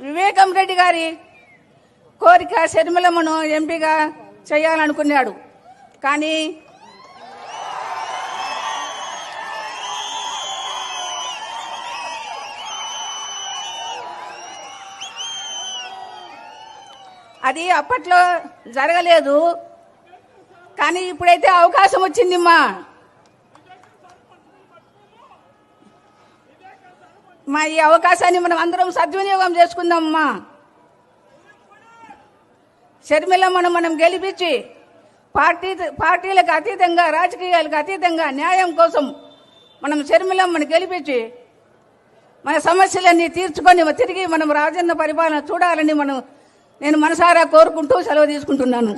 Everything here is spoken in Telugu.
వివేకం రెడ్డి గారి కోరిక శర్మిలమ్మను ఎంపీగా చేయాలనుకున్నాడు. కానీ అది అప్పట్లో జరగలేదు. కానీ ఇప్పుడైతే అవకాశం వచ్చిందిమ్మా. మా ఈ అవకాశాన్ని మనం అందరం సద్వినియోగం చేసుకుందామమ్మా. షర్మిలమ్మను మనం గెలిపించి పార్టీ పార్టీలకు అతీతంగా రాజకీయాలకు అతీతంగా న్యాయం కోసం మనం షర్మిలమ్మను గెలిపించి మన సమస్యలన్నీ తీర్చుకొని తిరిగి మనం రాజన్న పరిపాలన చూడాలని మనం నేను మనసారా కోరుకుంటూ సెలవు తీసుకుంటున్నాను.